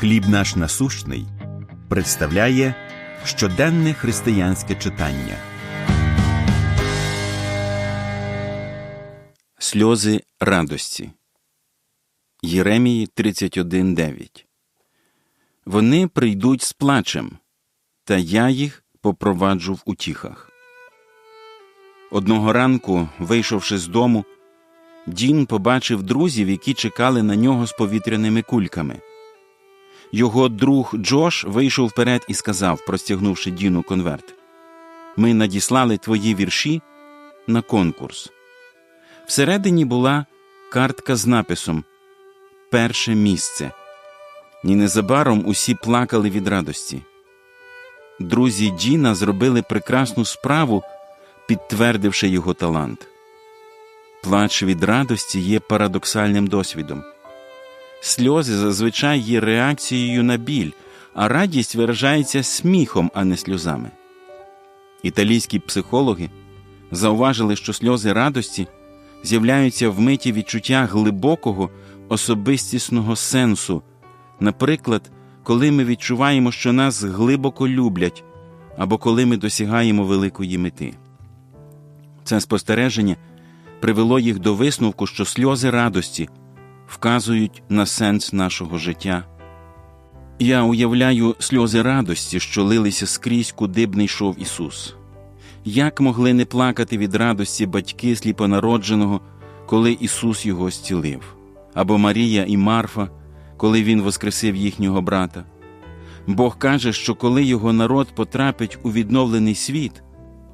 Хліб наш насущний представляє щоденне християнське читання. Сльози радості. Єремії 31.9 Вони прийдуть з плачем, та я їх попроваджу в утіхах. Одного ранку, вийшовши з дому, Дін побачив друзів, які чекали на нього з повітряними кульками. Його друг Джош вийшов вперед і сказав, простягнувши Діну конверт: Ми надіслали твої вірші на конкурс. Всередині була картка з написом Перше місце. І незабаром усі плакали від радості. Друзі Діна зробили прекрасну справу, підтвердивши його талант. Плач від радості є парадоксальним досвідом. Сльози зазвичай є реакцією на біль, а радість виражається сміхом, а не сльозами. Італійські психологи зауважили, що сльози радості з'являються в миті відчуття глибокого особистісного сенсу, наприклад, коли ми відчуваємо, що нас глибоко люблять, або коли ми досягаємо великої мети. Це спостереження привело їх до висновку, що сльози радості вказують на сенс нашого життя. Я уявляю сльози радості, що лилися скрізь, куди б не йшов Ісус. Як могли не плакати від радості батьки сліпонародженого, коли Ісус його зцілив, або Марія і Марфа, коли Він воскресив їхнього брата? Бог каже, що коли його народ потрапить у відновлений світ,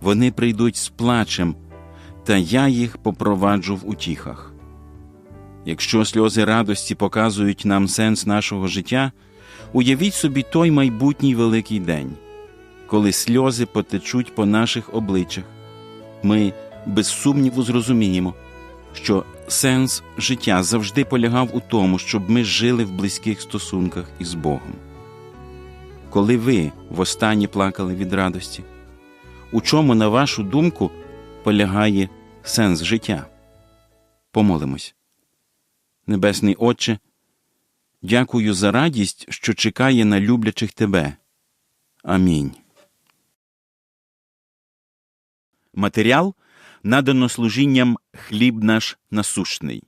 вони прийдуть з плачем, та я їх попроваджу в утіхах. Якщо сльози радості показують нам сенс нашого життя, уявіть собі той майбутній великий день, коли сльози потечуть по наших обличчях, ми без сумніву зрозуміємо, що сенс життя завжди полягав у тому, щоб ми жили в близьких стосунках із Богом. Коли ви востаннє плакали від радості, у чому, на вашу думку, полягає сенс життя? Помолимось. Небесний Отче, дякую за радість, що чекає на люблячих Тебе. Амінь. Матеріал надано служінням хліб наш насущний.